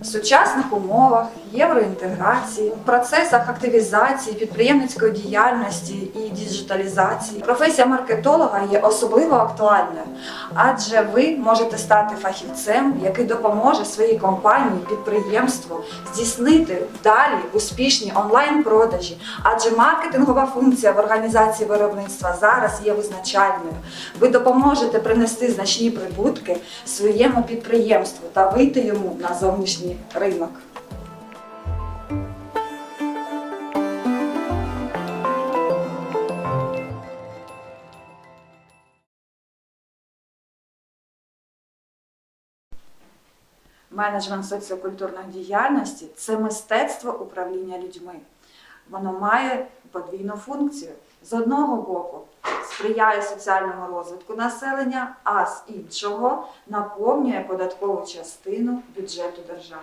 В сучасних умовах євроінтеграції, в процесах активізації підприємницької діяльності і діджиталізації професія маркетолога є особливо актуальною, адже ви можете стати фахівцем, який допоможе своїй компанії, підприємству здійснити далі успішні онлайн-продажі, адже маркетингова функція в організації виробництва зараз є визначальною. Ви допоможете принести значні прибутки своєму підприємству та вийти йому на зовнішній ринок. Менеджмент соціокультурної діяльності це мистецтво управління людьми. Воно має подвійну функцію. З одного боку сприяє соціальному розвитку населення, а з іншого наповнює податкову частину бюджету держави.